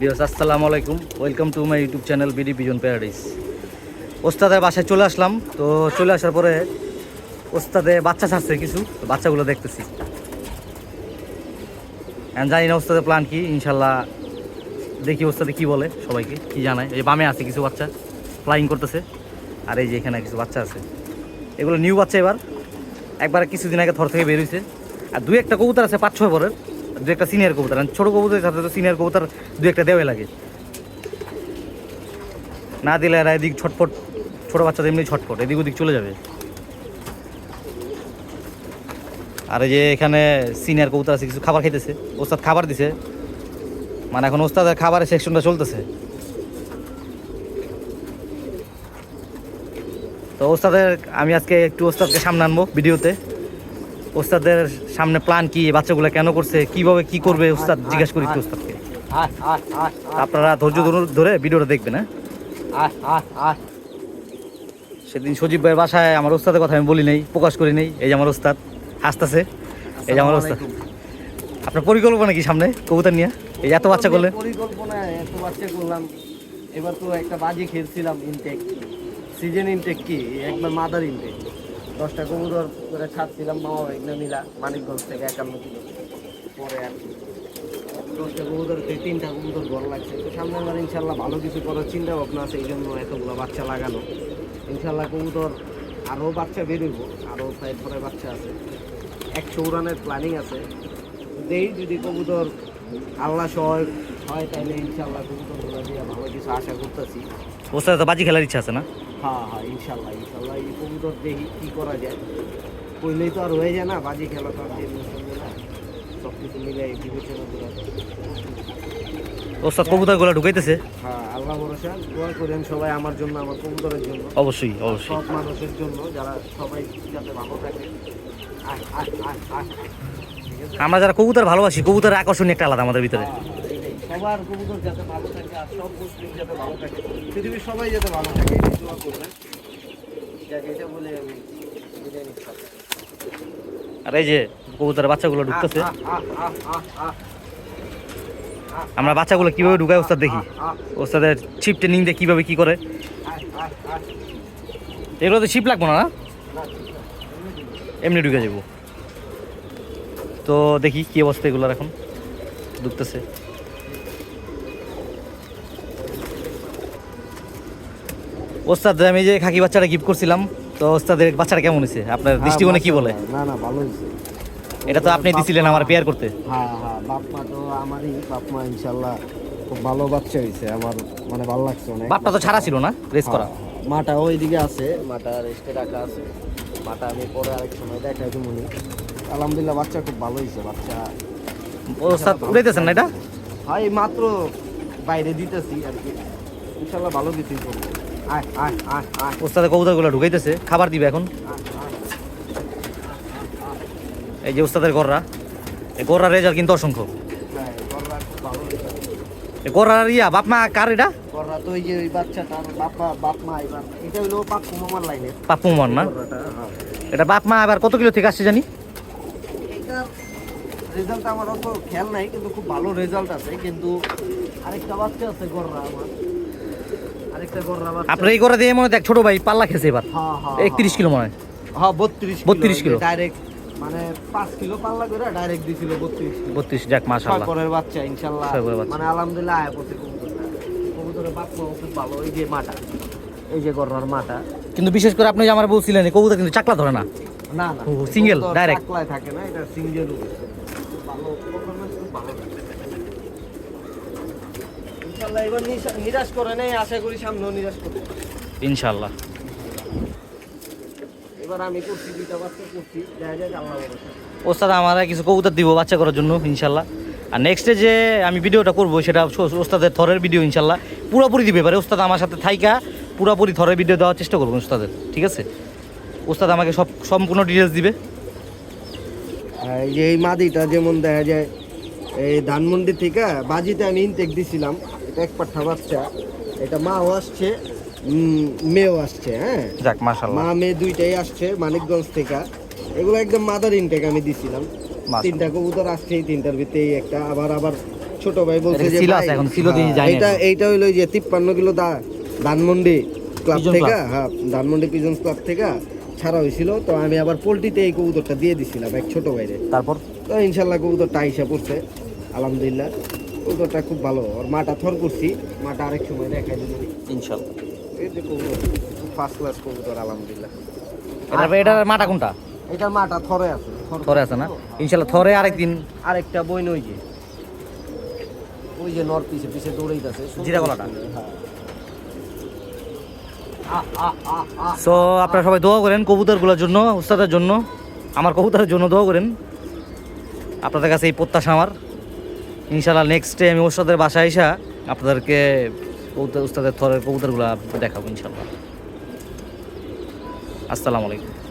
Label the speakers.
Speaker 1: বিয়স আসসালামু আলাইকুম। Welcome to my YouTube channel BD Bijon paradise ওস্তাদের বাসায় চলে আসলাম। তো চলে আসার পরে ওস্তাদে বাচ্চা ছাড়ছে কিছু, তো বাচ্চাগুলো দেখতেছি। এখন জানি না ওস্তাদের প্ল্যান কি, ইনশাল্লাহ দেখি ওস্তাদে কি বলে সবাইকে, কি জানায়। এই বামে আছে কিছু বাচ্চা ফ্লাইং করতেছে। আর এই যে এখানে কিছু বাচ্চা আছে। এগুলো নিউ বাচ্চা এবার। একবার কিছুদিন আগে থর থেকে বের হয়েছে আর দুই একটা কবুতর আছে পাঁচ ছয় বরের। দু একটা সিনিয়র কবুতর ছোটো কবুতরের সাথে তো সিনিয়র কবুতর দু একটা দেওয়াই লাগে। না দিলে এরা এদিক ছটফট, ছোটো বাচ্চাদের এমনি ছটফট, এদিক ওদিক চলে যাবে। আর যে এখানে সিনিয়র কবুতর আছে, কিছু খাবার খাইতেছে, ওস্তাদ খাবার দিছে। মানে এখন ওস্তাদের খাবারের সেকশনটা চলতেছে। তো ওস্তাদের, আমি আজকে একটু ওস্তাদকে সামনে আনব ভিডিওতে। ওস্তাদের সামনে প্ল্যান কি? বাচ্চাগুলো কেন করছে? কীভাবে কি করবে? ওস্তাদ জিজ্ঞেস করি ওস্তাদকে। আপনারা ধৈর্য ধরে ভিডিওটা দেখবেন হ্যাঁ? সেদিন সজীব ভাইয়ের বাসায় আমার ওস্তাদের কথা আমি বলি নেই প্রকাশ করি নেই। এই যে আমার ওস্তাদ হাসতেছে। এই যে আমার ওস্তাদ। আপনার পরিকল্পনা কি সামনে কবুতর নিয়ে? এই এত বাচ্চা করলে?
Speaker 2: পরিকল্পনা এত বাচ্চা করলাম। এবার তো একটা বাজি খেলছিলাম ইনটেক সিজন ইনটেক কি? একবার মাদার ইনটেক দশটা কবুতর করে ছাড়ছিলাম, মামা ভাইগনা মিলা মানিকগঞ্জ থেকে একান্ন কিলো। পরে আর কি। দশটা কবুতর তিনটা কবুতর ঘর লাগছে। তো সামনের বার ইনশাল্লাহ ভালো কিছু করার চিন্তা ভাবনা আছে, এই জন্য এতগুলো বাচ্চা লাগানো। ইনশাল্লাহ কবুতর আরও বাচ্চা বেরোব আরও প্রায় পরে বাচ্চা আছে। একশো উড়ানের প্ল্যানিং আছে। দেই যদি কবুতর আল্লাহ সহায় হয় তাহলে ইনশাল্লাহ কবুতরগুলো দিয়ে ভালো কিছু আশা করতেছি।
Speaker 1: ওস্তাদ, তো বাজি খেলার ইচ্ছা আছে না?
Speaker 2: হ্যাঁ হ্যাঁ ইনশাল্লাহ ইনশাল্লাহ এই কবুতর দেখি কী করা যায়। কইলেই তো আর হয়ে যায় না বাজি খেলা তো আর সব কিছু মিলে বিবেচনা করে।
Speaker 1: ওস্তাদ কবুতরগুলো ঢুকাইতেছে?
Speaker 2: হ্যাঁ আল্লাহ ভরসা দোয়া করেন সবাই আমার জন্য আমার কবুতরের জন্য।
Speaker 1: অবশ্যই অবশ্যই।
Speaker 2: সব মানুষের জন্য যারা সবাই যাতে ভালো থাকে।
Speaker 1: আমরা যারা কবুতর ভালোবাসি কবুতরের আকর্ষণ একটা আলাদা আমাদের ভিতরে।
Speaker 2: হ্যাঁ, এটাই। সবার কবুতর যাতে ভালো থাকে আর সব মুসলিম যাতে ভালো থাকে। পৃথিবীর সবাই যাতে ভালো থাকে এই দোয়া করবেন। যাক এটা বলে আমি
Speaker 1: আর এই যে কবুতরের বাচ্চাগুলো ঢুকতেছে। আমরা বাচ্চাগুলো কীভাবে ঢুকায় ওস্তাদ দেখি? ওস্তাদের ছিপ ট্রেনিং দিয়ে কীভাবে কি করে। এগুলো তো ছিপ লাগবো না। এমনি ঢুকে যাব। তো দেখি কি অবস্থা এগুলোর এখন। ঢুকতেছে। ওস্তাদ আমি যে খাকি বাচ্চাটা গিফট করছিলাম তো ওস্তাদের বাচ্চাটা কেমন হয়েছে? আপনার দৃষ্টিকোণে কি বলে?
Speaker 2: না না ভালো হয়েছে।
Speaker 1: এটা তো আপনি দিছিলেন আমার পেয়ার করতে।
Speaker 2: হ্যাঁ হ্যাঁ বাপমা তো আমারই বাপমা ইনশাল্লাহ খুব ভালো বাচ্চা হয়েছে আমার মানে ভালো লাগছে অনেক।
Speaker 1: বাপটা তো ছাড়া ছিল না রেস করা।
Speaker 2: হ্যাঁ, মাটা ওইদিকে আছে মাটা রেস্টে রাখা আছে। মাটা আমি পরে আরেক সময় দেখাই দিব আলহামদুলিল্লাহ বাচ্চা খুব ভালো হয়েছে বাচ্চা
Speaker 1: ওস্তাদ উড়াইতেছেন না এটা?
Speaker 2: হ্যাঁ মাত্র বাইরে দিতেছি আর কি। ইনশাল্লাহ ভালো কিছুই করব
Speaker 1: ওস্তাদের কবুতরগুলো ঢুকাইতেছে খাবার দিবে এখন। এই যে ওস্তাদের গররা এই গররা রেজাল্ট কিন্তু অসংখ্য। গররার ইয়া বাপ মা কার এটা?
Speaker 2: গররা তো ওই যে ওই বাচ্চাটার বাপা বাপ মা এবার এটা হলো পাপ্পু মামার লাইনে
Speaker 1: পাপ্পু না?
Speaker 2: হ্যাঁ।
Speaker 1: এটা বাপ মা আবার কত কিলো থেকে আসছে জানি?
Speaker 2: রেজাল্ট আমার অত খেয়াল নাই কিন্তু খুব ভালো রেজাল্ট আছে কিন্তু আরেকটা বাচ্চা আছে গররা আমার।
Speaker 1: আপনার এই গররা দিয়ে মনে হয় দেখ ছোট ভাই পাল্লা খেছে এবার।
Speaker 2: হ্যাঁ হ্যাঁ
Speaker 1: একত্রিশ কিলো মনে হয়।
Speaker 2: হ্যাঁ বত্রিশ
Speaker 1: 32 কিলো।
Speaker 2: ডাইরেক্ট মানে কিলো পাল্লা করে ডাইরেক্ট দিছিল
Speaker 1: যাক
Speaker 2: পরের বাচ্চা। মানে আলহামদুলিল্লাহ আয়া পড়ছে কবুতরের বাপ খুব ভালো। এই যে মাটা এই যে গররার মাটা।
Speaker 1: কিন্তু বিশেষ করে আপনি যে আমার বলছিলেন কবুতর কিন্তু চাকলা ধরে না।
Speaker 2: না না
Speaker 1: direct।
Speaker 2: চাকলায় থাকে না এটা সিঙ্গেল ভালো performance খুব ভালো। ইনশাল্লাহ এবার নিরাশ করে নেই আশা করি সামনেও নিরাশ করবে।
Speaker 1: ইনশাল্লাহ।
Speaker 2: এবার আমি করছি দুইটা বাচ্চা করছি দেখা যাক আল্লাহ
Speaker 1: ওস্তাদ আমার কিছু কবুতর দিব বাচ্চা করার জন্য ইনশাল্লাহ। আর নেক্সটে যে আমি ভিডিওটা করব সেটা ওস্তাদের থরের ভিডিও ইনশাল্লাহ। পুরোপুরি দিবে এবারে ওস্তাদ আমার সাথে থাইকা পুরোপুরি থরের ভিডিও দেওয়ার চেষ্টা করব ওস্তাদের ঠিক আছে? ওস্তাদ আমাকে সব সম্পূর্ণ ডিটেলস দিবে।
Speaker 2: এই যে এই মাদিটা যেমন দেখা যায় এই ধানমন্ডি থেকে বাজিতে আমি ইনটেক দিছিলাম। এটা এক পাঠা বাচ্চা। এটা মাও আসছে মেয়েও আসছে হ্যাঁ?
Speaker 1: যাক মাশাল্লাহ
Speaker 2: মা মেয়ে দুইটাই আসছে মানিকগঞ্জ থেকে। এগুলো একদম মাদার ইনটেক আমি দিছিলাম।
Speaker 1: মাশাআল্লাহ।
Speaker 2: তিনটা কবুতর আসছে এই তিনটার ভিতরে একটা। আবার আবার ছোট ভাই বলছে যে
Speaker 1: এখন যায় না
Speaker 2: এইটা এইটা হইল যে তিপ্পান্ন কিলো দা ধানমন্ডি ক্লাব থেকে। হ্যাঁ ধানমন্ডি পিজন্স ক্লাব থেকে ছাড়া হয়েছিল তো আমি আবার পোল্ট্রিতে এই কবুতরটা দিয়ে দিছিলাম এক ছোট ভাইরে।
Speaker 1: তারপর?
Speaker 2: তো ইনশাল্লাহ কবুতরটা আইসা পড়ছে আলহামদুলিল্লাহ। কবুতরটা খুব ভালো। আর মাটা থর করছি। মাটা আরেক সময় দেখাই দিল
Speaker 1: ইনশাল্লাহ।
Speaker 2: এই যে কবুতর ফার্স্ট ক্লাস কবুতর আলহামদুলিল্লাহ।
Speaker 1: এটার মাটা কোনটা?
Speaker 2: এটার মাটা থরে আছে।
Speaker 1: থরে আছে না? ইনশাল্লাহ থরে আরেকদিন
Speaker 2: আরেকটা বই নই যে। ওই যে নর পিছে পিছে দৌড়াইতেছে।
Speaker 1: জিরা গলাটা?
Speaker 2: হ্যাঁ।
Speaker 1: সো আপনারা সবাই দোয়া করেন কবুতরগুলোর জন্য উস্তাদের জন্য। আমার কবুতরের জন্য দোয়া করেন। আপনাদের কাছে এই প্রত্যাশা আমার। ইনশাল্লাহ নেক্সট টাইম আমি উস্তাদের বাসায় এসা আপনাদেরকে কবুতর উস্তাদের থরের কবুতরগুলো দেখাবো ইনশাল্লাহ আসসালামু আলাইকুম।